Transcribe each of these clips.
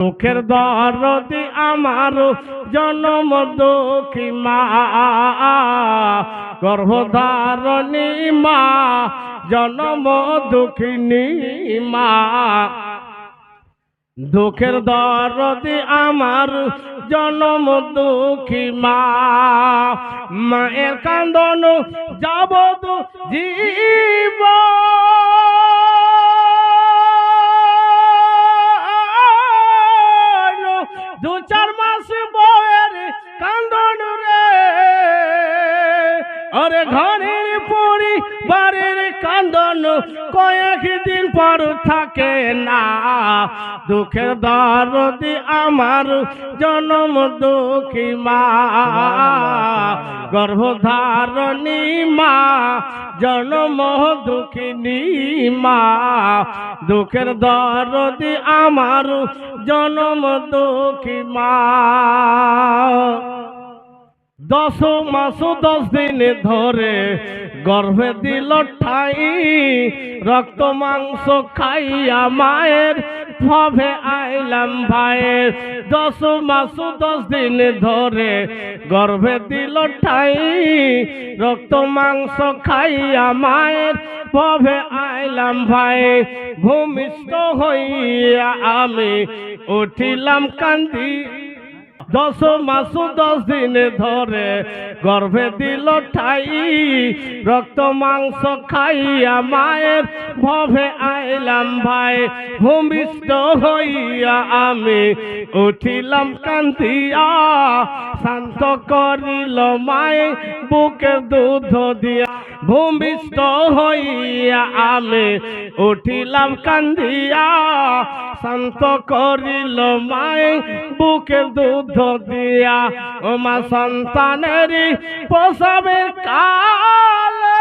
দুঃখের দরদি আমার জনম দুঃখী মা। গর্ভধারণী মা, জনম দুঃখিনী মা। দুঃখের দরদি আমার জনম দুঃখী মা। মায়ের কান্দন যাব তো আরে ঘরের পরিবারের কান্দন কয়েক দিন পর থাকে না। দুঃখের দরদি আমার জনম দুঃখী মা। গর্ভধারণী মা, জনম দুঃখিনী মা। দুঃখের দরদি আমার জনম দুঃখী মা। দশ মাস দশ দিন ধরে গর্ভে দিল ঠাই, রক্ত মাংস খাইয়া মায়ের ভবে আইলাম ভাইয়ের। দশ মাস দশ দিন ধরে গর্ভে দিল ঠাই, রক্ত মাংস খাইয়া মায়ের ভবে আইলাম ভাই। ভূমিষ্ঠ হইয়া আমি উঠিলাম কান্দি দশ মাস দশ দিন ধরে গর্ভে দিল ঠাই, রক্ত মাংস খাইয়া মায়ের ভবে আইলাম ভাই। ভূমিষ্ঠ হইয়া আমি উঠিলাম কান্দিয়া, শান্ত করিল মায়ে বুকে দুধ দিয়া। ভূমিষ্ঠ হইয়া আমি উঠিলাম কান্দিয়া, শান্ত করিল মায়ে বুকে দুধ দিয়া ও মা সন্তানের পোষাবে কালে।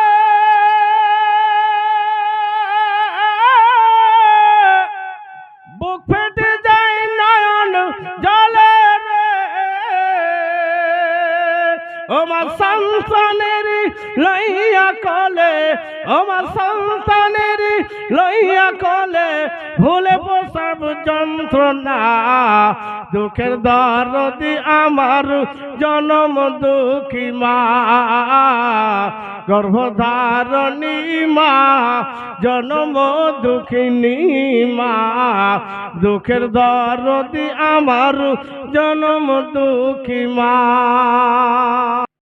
বুক ফেটে যায় নয়ন জলে আমার সন্তানের লইয়া কলে আমার সন্তানের লইয়া কলে, ভুলে যন্ত্রণা, দুঃখের দরদি আমার জনম দুঃখী মা। গর্ভধারণী মা, জনম দুঃখিনী মা। দুঃখের দরদি আমার জনম দুঃখী মা।